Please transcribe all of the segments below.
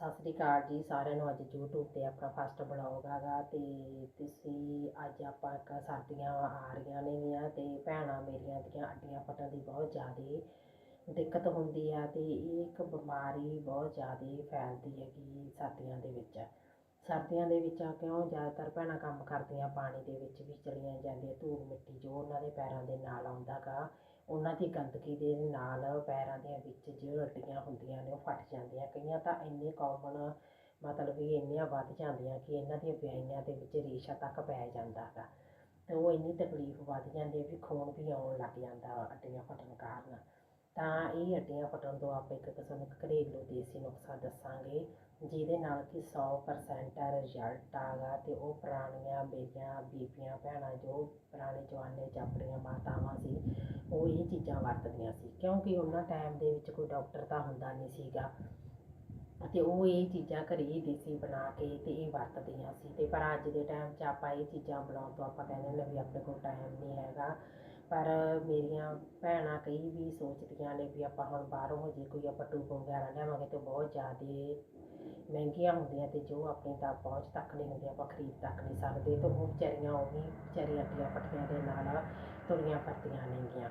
ਸਤਿ ਸ੍ਰੀ ਅਕਾਲ ਜੀ, ਸਾਰਿਆਂ ਨੂੰ ਅੱਜ YouTube ਤੇ ਆਪਣਾ ਫਸਟ ਬਲੌਗ ਆਗਾ ਤੇ ਤੁਸੀਂ ਅੱਜ ਆਪਾਂ ਇੱਕ ਸਰਦੀਆਂ ਆ ਰਹੀਆਂ ਨੇਗੀਆਂ ਤੇ ਭੈਣਾਂ ਮੇਰੀਆਂ ਦੀਆਂ ਅੱਡੀਆਂ ਫਟਣ ਦੀ ਬਹੁਤ ਜ਼ਿਆਦੇ ਦਿੱਕਤ ਹੁੰਦੀ ਆ ਤੇ ਇਹ ਇੱਕ ਬਿਮਾਰੀ ਬਹੁਤ ਜ਼ਿਆਦੇ ਫੈਲਦੀ ਹੈਗੀ ਸਰਦੀਆਂ ਦੇ ਵਿੱਚ। ਸਰਦੀਆਂ ਦੇ ਵਿੱਚ ਆ ਕਿਉਂ? ਜ਼ਿਆਦਾਤਰ ਭੈਣਾਂ ਕੰਮ ਕਰਦੀਆਂ, ਪਾਣੀ ਦੇ ਵਿੱਚ ਵੀ ਚਲੀਆਂ ਜਾਂਦੀਆਂ, ਧੂੜ ਮਿੱਟੀ ਜੋ ਉਹਨਾਂ ਦੇ ਪੈਰਾਂ ਦੇ ਨਾਲ ਆਉਂਦਾ ਗਾ। ਉਹਨਾਂ ਦੀ ਗੰਦਗੀ ਦੇ ਨਾਲ ਪੈਰਾਂ ਦੇ ਵਿੱਚ ਜੋ ਅੱਡੀਆਂ ਹੁੰਦੀਆਂ ਨੇ ਉਹ ਫਟ ਜਾਂਦੀਆਂ। ਕਈਆਂ ਤਾਂ ਇੰਨੇ ਕੋਮਨ ਮਤਲਬ ਵੀ ਇੰਨੀਆਂ ਵੱਧ ਜਾਂਦੀਆਂ ਕਿ ਇਹਨਾਂ ਦੀਆਂ ਵਿਆਹੀਆਂ ਦੇ ਵਿੱਚ ਰੇਸ਼ਾ ਤੱਕ ਪੈ ਜਾਂਦਾ ਗਾ ਅਤੇ ਉਹ ਇੰਨੀ ਤਕਲੀਫ ਵੱਧ ਜਾਂਦੀ ਹੈ ਵੀ ਖੂਨ ਵੀ ਆਉਣ ਲੱਗ ਜਾਂਦਾ ਅੱਡੀਆਂ ਫਟਣ ਕਾਰਨ। ਤਾਂ ਇਹ ਅੱਡੀਆਂ ਫਟਣ ਤੋਂ ਆਪਾਂ ਇੱਕ ਕਿਸਮ ਇੱਕ ਘਰੇਲੂ ਦੇਸੀ ਨੁਸਖਾ ਦੱਸਾਂਗੇ, ਜਿਹਦੇ ਨਾਲ ਕਿ 100% ਰਿਜ਼ਲਟ ਆਗਾ ਅਤੇ ਉਹ ਪੁਰਾਣੀਆਂ ਮੇਰੀਆਂ ਬੀਬੀਆਂ, ਭੈਣਾਂ ਜੋ ਪੁਰਾਣੇ ਜਵਾਨੇ 'ਚ ਆਪਣੀਆਂ ਮਾਤਾਵਾਂ ਸੀ ਉਹ ਇਹ ਚੀਜ਼ਾਂ ਵਰਤਦੀਆਂ ਸੀ, ਕਿਉਂਕਿ ਉਹਨਾਂ ਟਾਈਮ ਦੇ ਵਿੱਚ ਕੋਈ ਡਾਕਟਰ ਤਾਂ ਹੁੰਦਾ ਨਹੀਂ ਸੀਗਾ। ਅਤੇ ਉਹ ਇਹ ਚੀਜ਼ਾਂ ਘਰੇ ਹੀ ਦੇਸੀ ਬਣਾ ਕੇ ਅਤੇ ਇਹ ਵਰਤਦੀਆਂ ਸੀ। ਅਤੇ ਪਰ ਅੱਜ ਦੇ ਟਾਈਮ 'ਚ ਆਪਾਂ ਇਹ ਚੀਜ਼ਾਂ ਬਣਾਉਣ ਤੋਂ ਆਪਾਂ ਕਹਿੰਦੇ ਨੇ ਵੀ ਆਪਣੇ ਕੋਲ ਟਾਈਮ ਨਹੀਂ ਹੈਗਾ। ਪਰ ਮੇਰੀਆਂ ਭੈਣਾਂ ਕਈ ਵੀ ਸੋਚਦੀਆਂ ਨੇ ਵੀ ਆਪਾਂ ਹੁਣ ਬਾਹਰੋਂ ਜੇ ਕੋਈ ਆਪਾਂ ਟੂਬ ਵਗੈਰਾ ਲਿਆਵਾਂਗੇ ਤਾਂ ਬਹੁਤ ਜ਼ਿਆਦਾ ਮਹਿੰਗੀਆਂ ਹੁੰਦੀਆਂ ਅਤੇ ਜੋ ਆਪਣੀ ਤਾਂ ਪਹੁੰਚ ਤੱਕ ਨਹੀਂ ਹੁੰਦੀ ਆਪਾਂ ਖਰੀਦ ਤੱਕ ਨਹੀਂ ਸਕਦੇ। ਤਾਂ ਉਹ ਵਿਚਾਰੀਆਂ ਉਹ ਵੀ ਵਿਚਾਰੀਆਂ ਅੱਡੀਆਂ ਪੱਟੀਆਂ ਦੇ ਨਾਲ ਤੁਰੀਆਂ ਫਿਰਦੀਆਂ ਨੇਗੀਆਂ।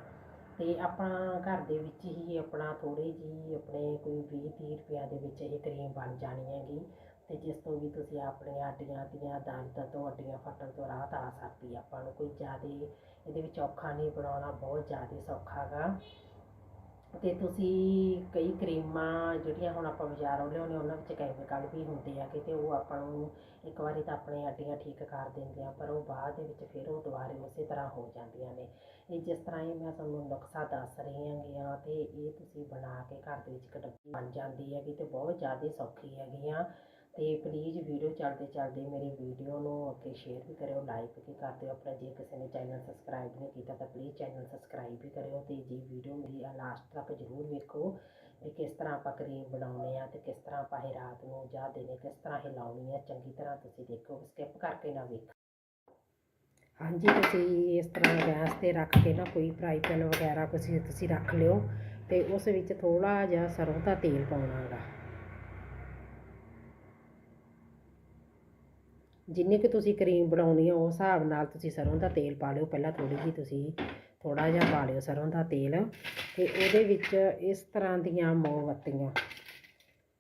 ਤੇ ਆਪਣਾ ਘਰ ਦੇ ਵਿੱਚ ਹੀ ਆਪਣਾ ਥੋੜੀ ਜਿਹੀ ਆਪਣੇ ਕੋਈ 20 30 ਰੁਪਿਆ ਦੇ ਵਿੱਚ ਇਹ ਕਰੀਮ ਬਣ ਜਾਣੀ ਹੈਗੀ। ਅਤੇ ਜਿਸ ਤੋਂ ਵੀ ਤੁਸੀਂ ਆਪਣੀਆਂ ਅੱਡੀਆਂ ਦੀਆਂ ਦਰਦ ਤੋਂ ਅੱਡੀਆਂ ਫਟਣ ਤੋਂ ਰਾਹਤ ਆ ਸਕਦੀ ਆਪਾਂ ਨੂੰ। ਕੋਈ ਜ਼ਿਆਦਾ ਇਹਦੇ ਵਿੱਚ ਔਖਾ ਨਹੀਂ ਬਣਾਉਣਾ, ਬਹੁਤ ਜ਼ਿਆਦਾ ਸੌਖਾ ਗਾ। ਤੇ ਤੁਸੀਂ ਕਈ ਕਰੀਮਾਂ ਜਿਹੜੀਆਂ ਹੁਣ ਆਪਾਂ ਬਾਜ਼ਾਰੋਂ ਲਿਆਉਂਦੇ ਉਹਨਾਂ ਵਿੱਚ ਕੈਮੀਕਲ ਵੀ ਹੁੰਦੇ ਆ ਕਿਤੇ ਉਹ ਆਪਾਂ ਨੂੰ ਇੱਕ ਵਾਰੀ ਤਾਂ ਆਪਣੇ ਅੱਡੀਆਂ ਠੀਕ ਕਰ ਦਿੰਦੇ ਆ, ਪਰ ਉਹ ਬਾਅਦ ਦੇ ਵਿੱਚ ਫਿਰ ਉਹ ਦੁਬਾਰੇ ਉਸੇ ਤਰ੍ਹਾਂ ਹੋ ਜਾਂਦੀਆਂ ਨੇ। ਇਹ ਜਿਸ ਤਰ੍ਹਾਂ ਇਹ ਮੈਂ ਤੁਹਾਨੂੰ ਨੁਕਸਾ ਦੱਸ ਰਹੀ ਹੈਗੀ ਹੈਗੀਆਂ ਤੇ ਇਹ ਤੁਸੀਂ ਬਣਾ ਕੇ ਘਰ ਦੇ ਵਿੱਚ ਇੱਕ ਡੱਬੀ ਬਣ ਜਾਂਦੀ ਹੈਗੀ ਤੇ ਬਹੁਤ ਜ਼ਿਆਦਾ ਸੌਖੀ ਹੈਗੀ ਆ। ਤੇ ਪਲੀਜ਼ ਵੀਡੀਓ ਚੱਲਦੇ ਚੱਲਦੇ ਮੇਰੀ ਵੀਡੀਓ ਨੂੰ ਅੱਗੇ ਸ਼ੇਅਰ ਵੀ ਕਰਿਓ ਲਾਈਕ ਵੀ ਕਰ ਦਿਓ। ਆਪਣਾ ਜੇ ਕਿਸੇ ਨੇ ਚੈਨਲ ਸਬਸਕ੍ਰਾਈਬ ਨਹੀਂ ਕੀਤਾ ਤਾਂ ਪਲੀਜ਼ ਚੈਨਲ ਸਬਸਕ੍ਰਾਈਬ ਵੀ ਕਰਿਓ ਤੇ ਜੀ ਵੀਡੀਓ ਮੇਰੀ ਲਾਸਟ ਤੱਕ ਜ਼ਰੂਰ ਵੇਖੋ ਵੀ ਕਿਸ ਤਰ੍ਹਾਂ ਆਪਾਂ ਕਰੀਮ ਬਣਾਉਣੇ ਆ ਤੇ ਕਿਸ ਤਰ੍ਹਾਂ ਆਪਾਂ ਇਹ ਰਾਤ ਨੂੰ ਜਾਂ ਦਿਨੇ ਕਿਸ ਤਰ੍ਹਾਂ ਇਹ ਲਾਉਣੀ ਆ, ਚੰਗੀ ਤਰ੍ਹਾਂ ਤੁਸੀਂ ਦੇਖੋ ਸਕਿਪ ਕਰਕੇ ਨਾ ਵੇਖੋ। ਹਾਂਜੀ, ਤੁਸੀਂ ਇਸ ਤਰ੍ਹਾਂ ਗੈਸ ਤੇ ਰੱਖ ਕੇ ਨਾ ਕੋਈ ਫਰਾਈ ਪੈਨ ਵਗੈਰਾ ਕੁਛ ਤੁਸੀਂ ਰੱਖ ਲਿਓ ਤੇ ਉਸ ਵਿੱਚ ਥੋੜਾ ਜਿਹਾ ਸਰੋਂ ਦਾ ਤੇਲ ਪਾਉਣਾ ਗਾ ਜਿੰਨੀ ਕਿ ਤੁਸੀਂ ਕਰੀਮ ਬਣਾਉਣੀ ਆ ਉਸ ਹਿਸਾਬ ਨਾਲ ਤੁਸੀਂ ਸਰੋਂ ਦਾ ਤੇਲ ਪਾ ਲਿਓ। ਪਹਿਲਾਂ ਥੋੜੀ ਜਿਹੀ ਤੁਸੀਂ ਥੋੜਾ ਜਿਹਾ ਪਾ ਲਿਓ ਸਰੋਂ ਦਾ ਤੇਲ। ਤੇ ਉਹਦੇ ਵਿੱਚ ਇਸ ਤਰ੍ਹਾਂ ਦੀਆਂ ਮੋਮਬੱਤੀਆਂ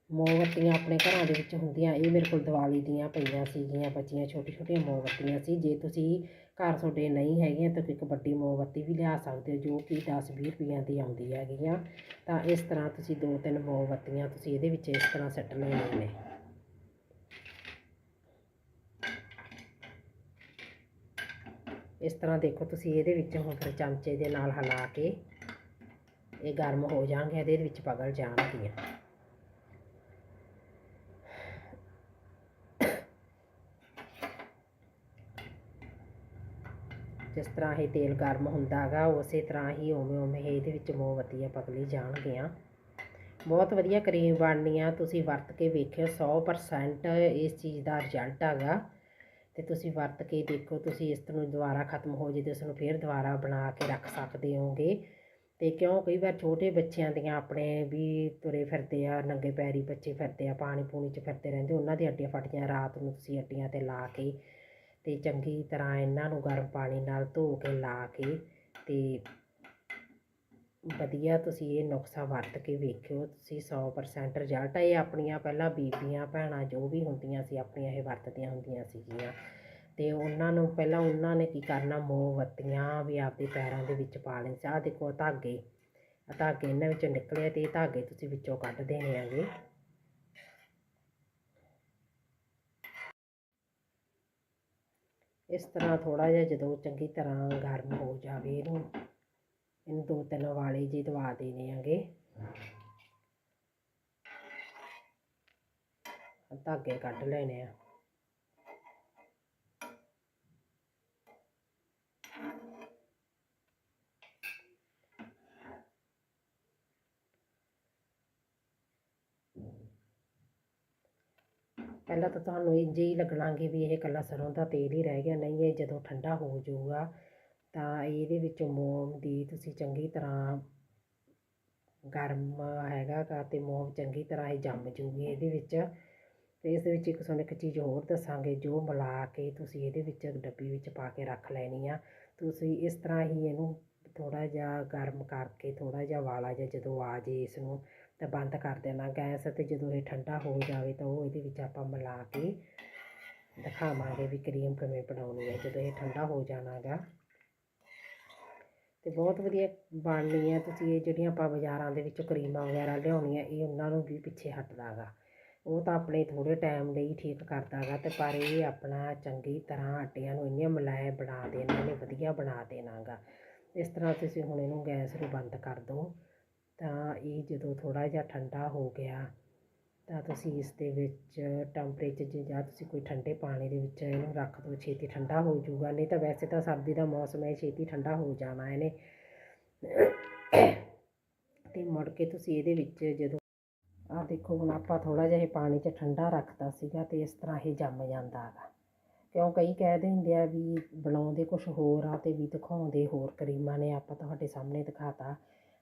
ਮੋਮਬੱਤੀਆਂ ਆਪਣੇ ਘਰਾਂ ਦੇ ਵਿੱਚ ਹੁੰਦੀਆਂ। ਇਹ ਮੇਰੇ ਕੋਲ ਦੀਵਾਲੀ ਦੀਆਂ ਪਈਆਂ ਸੀਗੀਆਂ, ਬੱਚੀਆਂ ਛੋਟੀ ਛੋਟੀਆਂ ਮੋਮਬੱਤੀਆਂ ਸੀ। ਜੇ ਤੁਸੀਂ ਘਰ ਤੁਹਾਡੇ ਨਹੀਂ ਹੈਗੀਆਂ, ਤਾਂ ਇੱਕ ਵੱਡੀ ਮੋਮਬੱਤੀ ਵੀ ਲਿਆ ਸਕਦੇ ਹੋ, ਜੋ ਕਿ 10 20 ਰੁਪਈਆਂ ਦੀ ਆਉਂਦੀ ਹੈਗੀਆਂ ਤਾਂ ਇਸ ਤਰ੍ਹਾਂ ਤੁਸੀਂ ਦੋ ਤਿੰਨ ਮੋਮਬੱਤੀਆਂ ਤੁਸੀਂ ਇਹਦੇ ਵਿੱਚ ਇਸ ਤਰ੍ਹਾਂ ਸੱਟ ਨੇ। ਇਸ ਤਰ੍ਹਾਂ ਦੇਖੋ ਤੁਸੀਂ ਇਹਦੇ ਵਿੱਚ ਹੁਣ ਫਿਰ ਚਮਚੇ ਦੇ ਨਾਲ ਹਿਲਾ ਕੇ ਇਹ ਗਰਮ ਹੋ ਜਾਣਗੇ, ਇਹਦੇ ਵਿੱਚ ਪਗਲ ਜਾਣਗੀਆਂ। ਜਿਸ ਤਰ੍ਹਾਂ ਇਹ ਤੇਲ ਗਰਮ ਹੁੰਦਾ ਹੈਗਾ ਉਸੇ ਤਰ੍ਹਾਂ ਹੀ ਉਵੇਂ ਉਵੇਂ ਇਹਦੇ ਵਿੱਚ ਮੋਮਬੱਤੀਆਂ ਪਗਲੀ ਜਾਣਗੀਆਂ। ਬਹੁਤ ਵਧੀਆ ਕਰੀਮ ਬਣਨੀ ਆ ਤੁਸੀਂ ਵਰਤ ਕੇ ਵੇਖਿਓ 100% ਇਸ ਚੀਜ਼ ਦਾ ਰਿਜ਼ਲਟ ਹੈਗਾ। ਤੇ ਤੁਸੀਂ ਵਰਤ ਕੇ ਦੇਖੋ, ਤੁਸੀਂ ਇਸ ਨੂੰ ਦੁਬਾਰਾ ਖਤਮ ਹੋ ਜੇ ਤੇ ਉਸ ਨੂੰ ਫੇਰ ਦੁਬਾਰਾ ਬਣਾ ਕੇ ਰੱਖ ਸਕਦੇ ਹੋਗੇ ਤੇ ਕਿਉਂ? ਕਈ ਵਾਰ ਛੋਟੇ ਬੱਚਿਆਂ ਦੀਆਂ ਆਪਣੇ ਵੀ ਤੁਰੇ ਫਿਰਦੇ ਆ, ਨੰਗੇ ਪੈਰੀ ਬੱਚੇ ਫਿਰਦੇ ਆ, ਪਾਣੀ ਪੂਣੀ 'ਚ ਫਿਰਦੇ ਰਹਿੰਦੇ, ਉਹਨਾਂ ਦੀ ਅੱਡੀਆਂ ਫਟੀਆਂ ਰਾਤ ਨੂੰ ਤੁਸੀਂ ਅੱਡੀਆਂ ਤੇ ਲਾ ਕੇ ਤੇ ਚੰਗੀ ਤਰ੍ਹਾਂ ਇਹਨਾਂ ਨੂੰ ਗਰਮ ਪਾਣੀ ਨਾਲ ਧੋ ਕੇ ਲਾ ਕੇ ਤੇ ਵਧੀਆ ਤੁਸੀਂ ਇਹ ਨੁਸਖਾ ਵਰਤ ਕੇ ਵੇਖਿਓ, ਤੁਸੀਂ 100% ਰਿਜ਼ਲਟ ਇਹ ਆਪਣੀਆਂ ਪਹਿਲਾਂ ਬੀਬੀਆਂ, ਭੈਣਾਂ ਜੋ ਵੀ ਹੁੰਦੀਆਂ ਸੀ, ਆਪਣੀਆਂ ਇਹ ਵਰਤਦੀਆਂ ਹੁੰਦੀਆਂ ਸੀਗੀਆਂ। ਤੇ ਉਹਨਾਂ ਨੂੰ ਪਹਿਲਾਂ ਉਹਨਾਂ ਨੇ ਕੀ ਕਰਨਾ ਮੋਮਬੱਤੀਆਂ ਵੀ ਆਪਦੇ ਪੈਰਾਂ ਦੇ ਵਿੱਚ ਪਾ ਲੈਣੀ। ਆਹ ਦੇਖੋ ਧਾਗੇ, ਆਹ ਧਾਗੇ ਇਹਨਾਂ ਵਿੱਚੋਂ ਨਿਕਲੇ ਤੇ ਇਹ ਧਾਗੇ ਤੁਸੀਂ ਵਿੱਚੋਂ ਕੱਢ ਦੇਣੇ ਆਗੇ ਇਸ ਤਰ੍ਹਾਂ ਥੋੜਾ ਜਿਹਾ ਜਦੋਂ ਚੰਗੀ ਤਰ੍ਹਾਂ ਗਰਮ ਹੋ ਜਾਵੇ ਇਹਨੂੰ ਇਹਨੂੰ ਦੋ ਤਿੰਨ ਵਾਲੇ ਜੀ ਦਵਾ ਦੇਣੇ ਆਗੇ। ਧਾਗੇ ਕੱਢ ਲੈਣੇ ਆ। ਪਹਿਲਾਂ ਤਾਂ ਤੁਹਾਨੂੰ ਇੰਝ ਹੀ ਲੱਗਣਾਗੇ ਵੀ ਇਹ ਇਕੱਲਾ ਸਰੋਂ ਦਾ ਤੇਲ ਹੀ ਰਹਿ ਗਿਆ, ਨਹੀਂ, ਇਹ ਜਦੋਂ ਠੰਡਾ ਹੋ ਜਾਊਗਾ ਤਾਂ ਇਹਦੇ ਵਿੱਚ ਮੋਮ ਦੀ ਤੁਸੀਂ ਚੰਗੀ ਤਰ੍ਹਾਂ ਗਰਮ ਹੈਗਾ ਗਾ ਅਤੇ ਮੋਮ ਚੰਗੀ ਤਰ੍ਹਾਂ ਇਹ ਜੰਮ ਜੂਗੀ ਇਹਦੇ ਵਿੱਚ। ਤੇ ਇਸ ਦੇ ਵਿੱਚ ਇੱਕ ਤੁਹਾਨੂੰ ਇੱਕ ਚੀਜ਼ ਹੋਰ ਦੱਸਾਂਗੇ, ਜੋ ਮਿਲਾ ਕੇ ਤੁਸੀਂ ਇਹਦੇ ਵਿੱਚ ਡੱਬੀ ਵਿੱਚ ਪਾ ਕੇ ਰੱਖ ਲੈਣੀ ਆ। ਤੁਸੀਂ ਇਸ ਤਰ੍ਹਾਂ ਹੀ ਇਹਨੂੰ ਥੋੜ੍ਹਾ ਜਿਹਾ ਗਰਮ ਕਰਕੇ, ਥੋੜ੍ਹਾ ਜਿਹਾ ਵਾਲਾ ਜਿਹਾ ਜਦੋਂ ਆ ਜੇ ਇਸ ਨੂੰ ਤਾਂ ਬੰਦ ਕਰ ਦੇਣਾ ਗੈਸ ਅਤੇ ਜਦੋਂ ਇਹ ਠੰਡਾ ਹੋ ਜਾਵੇ ਤਾਂ ਉਹ ਇਹਦੇ ਵਿੱਚ ਆਪਾਂ ਮਿਲਾ ਕੇ ਦਿਖਾਵਾਂਗੇ ਵੀ ਕਰੀਮ ਕਿਵੇਂ ਬਣਾਉਣੀ ਹੈ ਜਦੋਂ ਇਹ ਠੰਡਾ ਹੋ ਜਾਣਾਗਾ ਅਤੇ ਬਹੁਤ ਵਧੀਆ ਬਣਨੀ ਹੈ ਤੁਸੀਂ ਇਹ ਜਿਹੜੀਆਂ ਆਪਾਂ ਬਾਜ਼ਾਰਾਂ ਦੇ ਵਿੱਚੋਂ ਕਰੀਮਾਂ ਵਗੈਰਾ ਲਿਆਉਣੀਆਂ, ਇਹ ਉਹਨਾਂ ਨੂੰ ਵੀ ਪਿੱਛੇ ਹਟਦਾ ਗਾ ਉਹ ਤਾਂ ਆਪਣੇ ਥੋੜ੍ਹੇ ਟਾਈਮ ਲਈ ਠੀਕ ਕਰਦਾ ਗਾ ਅਤੇ ਪਰ ਇਹ ਆਪਣਾ ਚੰਗੀ ਤਰ੍ਹਾਂ ਆਟਿਆਂ ਨੂੰ ਇੰਨੀਆਂ ਮਲਾਇਮ ਬਣਾ ਦੇਣਾ ਨੇ ਵਧੀਆ ਬਣਾ ਦੇਣਾ ਗਾ ਇਸ ਤਰ੍ਹਾਂ ਤੁਸੀਂ ਹੁਣ ਇਹਨੂੰ ਗੈਸ ਨੂੰ ਬੰਦ ਕਰ ਦਿਓ। ਤਾਂ ਇਹ ਜਦੋਂ ਥੋੜ੍ਹਾ ਜਿਹਾ ਠੰਡਾ ਹੋ ਗਿਆ ਤਾਂ ਤੁਸੀਂ ਇਸ ਦੇ ਵਿੱਚ ਟੈਂਪਰੇਚਰ ਜੇ ਜਾਂ ਤੁਸੀਂ ਕੋਈ ਠੰਡੇ ਪਾਣੀ ਦੇ ਵਿੱਚ ਇਹਨੂੰ ਰੱਖ ਦਿਓ, ਛੇਤੀ ਠੰਡਾ ਹੋ ਜਾਊਗਾ। ਨਹੀਂ ਤਾਂ ਵੈਸੇ ਤਾਂ ਸਰਦੀ ਦਾ ਮੌਸਮ ਹੈ, ਛੇਤੀ ਠੰਡਾ ਹੋ ਜਾਣਾ ਇਹਨੇ। ਤੇ ਮੁੜ ਕੇ ਤੁਸੀਂ ਇਹਦੇ ਵਿੱਚ ਜਦੋਂ ਆਹ ਦੇਖੋ, ਹੁਣ ਆਪਾਂ ਥੋੜਾ ਜਿਹਾ ਇਹ ਪਾਣੀ 'ਚ ਠੰਡਾ ਰੱਖਤਾ ਸੀਗਾ ਤੇ ਇਸ ਤਰ੍ਹਾਂ ਇਹ ਜੰਮ ਜਾਂਦਾ ਹੈਗਾ ਕਿਉਂ ਕਈ ਕਹਿ ਦਿੰਦੇ ਆ ਵੀ ਬਣਾਉਂਦੇ ਕੁਝ ਹੋਰ ਆ ਤੇ ਵੀ ਦਿਖਾਉਂਦੇ ਹੋਰ ਕਰੀਮਾਂ ਨੇ, ਆਪਾਂ ਤੁਹਾਡੇ ਸਾਹਮਣੇ ਦਿਖਾਤਾ।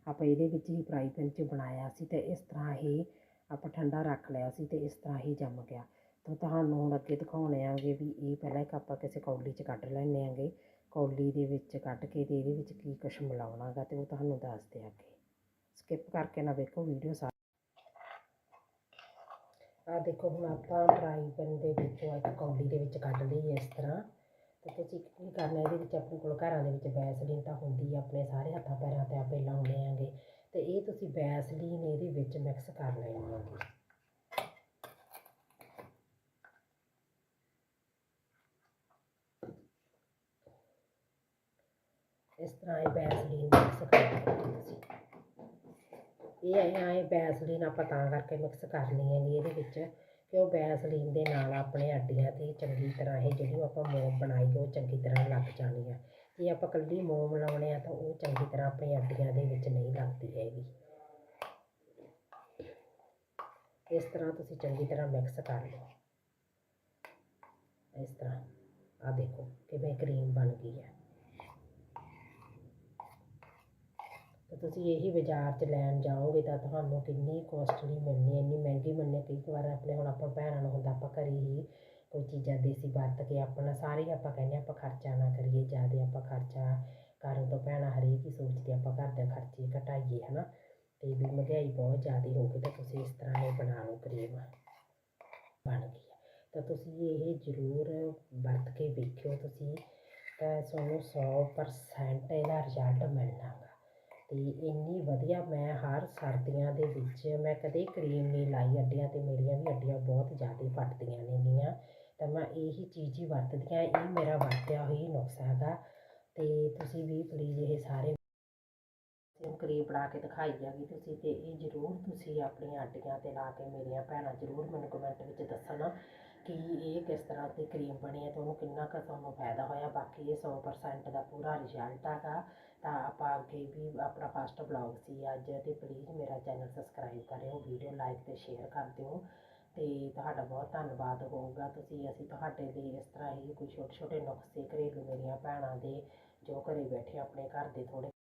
ਆਪਾਂ ਇਹਦੇ ਵਿੱਚ ਹੀ ਫਰਾਈ ਪੈਨ 'ਚ ਬਣਾਇਆ ਸੀ ਤੇ ਇਸ ਤਰ੍ਹਾਂ ਇਹ ਆਪਾਂ ਠੰਡਾ ਰੱਖ ਲਿਆ ਸੀ ਤੇ ਇਸ ਤਰ੍ਹਾਂ ਹੀ ਜੰਮ ਗਿਆ। ਤਾਂ ਤੁਹਾਨੂੰ ਹੁਣ ਅੱਗੇ ਦਿਖਾਉਣੇ ਆਂਗੇ ਵੀ ਇਹ ਪਹਿਲਾਂ ਇੱਕ ਆਪਾਂ ਕਿਸੇ ਕੌਲੀ 'ਚ ਕੱਢ ਲੈਣੇ ਆਂਗੇ। ਕੌਲੀ ਦੇ ਵਿੱਚ ਕੱਢ ਕੇ ਤੇ ਇਹਦੇ ਵਿੱਚ ਕੀ ਕੁਛ ਮਿਲਾਉਣਾਗਾ ਤੇ ਉਹ ਤੁਹਾਨੂੰ ਦੱਸਦੇ ਅੱਗੇ ਸਕਿਪ ਕਰਕੇ ਨਾ ਵੇਖੋ ਵੀਡੀਓ ਸਾਰੀ ਆ ਦੇਖੋ ਹੁਣ ਆਪਾਂ ਫਰਾਈ ਪੈਨ ਦੇ ਵਿੱਚੋਂ ਇੱਕ ਕੌਲੀ ਦੇ ਵਿੱਚ ਕੱਢ ਲਈ ਇਸ ਤਰ੍ਹਾਂ। ਤੇ ਤੁਸੀਂ ਕੀ ਕਰਨਾ, ਇਹਦੇ ਵਿੱਚ ਆਪਣੇ ਕੋਲ ਘਰਾਂ ਦੇ ਵਿੱਚ ਵੈਸਲੀਨ ਤਾਂ ਹੁੰਦੀ ਆ, ਆਪਣੇ ਸਾਰੇ ਹੱਥਾਂ ਪੈਰਾਂ ਤੇ ਆਪੇ ਲਾਉਂਦੇ ਆਂਗੇ। ਤੇ ਇਹ ਤੁਸੀਂ ਬੈਸਲੀਨ ਇਹਦੇ ਵਿੱਚ ਮਿਕਸ ਕਰ ਲੈਣੀ ਹੈ। ਇਸ ਤਰ੍ਹਾਂ ਇਹ ਬੈਸਲੀਨ ਮਿਕਸ ਕਰ ਲੈਣੀ ਇਹ ਐਂ ਵੈਸਲੀਨ ਆਪਾਂ ਤਾਂ ਕਰਕੇ ਮਿਕਸ ਕਰਨੀ ਹੈਗੀ ਇਹਦੇ ਵਿੱਚ, ਕਿ ਉਹ ਬੈਸਲੀਨ ਦੇ ਨਾਲ ਆਪਣੇ ਅੱਡੀਆਂ ਤੇ ਚੰਗੀ ਤਰ੍ਹਾਂ ਇਹ ਜਿਹੜੀ ਆਪਾਂ ਮੋਮ ਬਣਾਈ, ਉਹ ਚੰਗੀ ਤਰ੍ਹਾਂ ਲੱਗ ਜਾਣੀ ਆ ਜੇ ਆਪਾਂ ਕੱਲੀ ਮੋਮ ਲਾਉਣੇ ਆ ਤਾਂ ਉਹ ਚੰਗੀ ਤਰ੍ਹਾਂ ਆਪਣੀ ਅੱਡੀਆਂ ਦੇ ਵਿੱਚ ਨਹੀਂ ਲੱਗਦੀ ਹੈਗੀ। ਇਸ ਤਰ੍ਹਾਂ ਤੁਸੀਂ ਚੰਗੀ ਤਰ੍ਹਾਂ ਮਿਕਸ ਕਰ ਲਓ। ਇਸ ਤਰ੍ਹਾਂ। ਆ ਦੇਖੋ ਕਿਵੇਂ ਕਰੀਮ ਬਣ ਗਈ ਹੈ। ਤਾਂ ਤੁਸੀਂ ਇਹੀ ਬਾਜ਼ਾਰ 'ਚ ਲੈਣ ਜਾਓਗੇ ਤਾਂ ਤੁਹਾਨੂੰ ਕਿੰਨੀ ਕੋਸਟਲੀ ਮਿਲਣੀ ਇੰਨੀ ਮਹਿੰਗੀ ਮਿਲਣੀ ਕਈ ਵਾਰ ਆਪਣੇ ਹੁਣ ਆਪਾਂ ਭੈਣਾਂ ਨੂੰ ਹੁੰਦਾ ਆਪਾਂ ਘਰੇ ਹੀ ਕੋਈ ਚੀਜ਼ਾਂ ਦੇਸੀ ਵਰਤ ਕੇ ਆਪਣਾ, ਸਾਰੇ ਆਪਾਂ ਕਹਿੰਦੇ ਆਪਾਂ ਖਰਚਾ ਨਾ ਕਰੀਏ, ਜ਼ਿਆਦਾ ਆਪਾਂ ਖਰਚਾ ਕਰਨ ਤੋਂ ਭੈਣਾਂ ਹਰੇਕ ਹੀ ਸੋਚਦੇ ਆਪਾਂ ਘਰ ਦੇ ਖਰਚੇ ਘਟਾਈਏ ਹੈ ਨਾ ਅਤੇ ਵੀ ਮਹਿੰਗਾਈ ਬਹੁਤ ਜ਼ਿਆਦਾ ਹੋ ਗਈ ਤਾਂ ਤੁਸੀਂ ਇਸ ਤਰ੍ਹਾਂ ਇਹ ਬਣਾ ਲਓ ਕਰੀਮ। ਬਣ ਗਈ ਤਾਂ ਤੁਸੀਂ ਇਹ ਜ਼ਰੂਰ ਵਰਤ ਕੇ ਵੇਖਿਓ ਤੁਸੀਂ। ਤਾਂ ਤੁਹਾਨੂੰ 100% ਇਹਦਾ ਰਿਜ਼ਲਟ ਮਿਲਣਾ ਗਾ ਤੇ ਇੰਨੀ ਵਧੀਆ ਮੈਂ ਹਰ ਸਰਦੀਆਂ ਦੇ ਵਿੱਚ ਮੈਂ ਕਦੇ ਕਰੀਮ ਨਹੀਂ ਲਾਈ, ਅੱਡੀਆਂ ਤੇ ਮੇਰੀਆਂ ਵੀ ਅੱਡੀਆਂ ਬਹੁਤ ਜ਼ਿਆਦਾ ਫਟਦੀਆਂ ਨੇਗੀਆਂ। ਤਾਂ ਮੈਂ ਇਹੀ ਚੀਜ਼ ਹੀ ਵਰਤਦੀ ਹਾਂ, ਇਹ ਮੇਰਾ ਵਰਤਿਆ ਹੋਈ ਨੁਸਖਾ ਹੈਗਾ। ਅਤੇ ਤੁਸੀਂ ਵੀ ਪਲੀਜ਼ ਇਹ ਸਾਰੇ ਕਰੀਮ ਬਣਾ ਕੇ ਦਿਖਾਈ ਜਾਗੀ ਤੁਸੀਂ ਤੇ ਇਹ ਜ਼ਰੂਰ ਤੁਸੀਂ ਆਪਣੀਆਂ ਆਟੀਆਂ ਤੇ ਲਾ ਕੇ ਮੇਰੀਆਂ ਭੈਣਾਂ ਜ਼ਰੂਰ ਮੈਨੂੰ ਕਮੈਂਟ ਵਿੱਚ ਦੱਸਣਾ ਕਿ ਇਹ ਕਿਸ ਤਰ੍ਹਾਂ ਦੀ ਕਰੀਮ ਬਣੀ ਹੈ ਤੁਹਾਨੂੰ ਕਿੰਨਾ ਕੁ ਤੁਹਾਨੂੰ ਫਾਇਦਾ ਹੋਇਆ। ਬਾਕੀ ਇਹ 100% ਦਾ ਪੂਰਾ ਰਿਜ਼ਲਟ ਹੈਗਾ। ਤਾਂ ਆਪਾਂ ਅੱਗੇ ਵੀ ਆਪਣਾ ਫਸਟ ਬਲੌਗ ਸੀ ਅੱਜ ਤੇ ਪਲੀਜ਼ ਮੇਰਾ ਚੈਨਲ ਸਬਸਕ੍ਰਾਈਬ ਕਰਿਓ ਵੀਡੀਓ ਲਾਈਕ ਤੇ ਸ਼ੇਅਰ ਕਰ ਦਿਓ। ਤੇ ਤੁਹਾਡਾ ਬਹੁਤ ਧੰਨਵਾਦ ਹੋਊਗਾ। ਤੁਸੀਂ, ਅਸੀਂ ਤੁਹਾਡੇ ਲਈ ਇਸ ਤਰ੍ਹਾਂ ਹੀ ਕੋਈ ਛੋਟੇ ਛੋਟੇ ਨੁਸਖੇ ਘਰੇਲੂ ਮੇਰੀਆਂ ਭੈਣਾਂ ਦੇ ਜੋ ਘਰੇ ਬੈਠੇ ਆਪਣੇ ਘਰ ਦੇ ਥੋੜ੍ਹੇ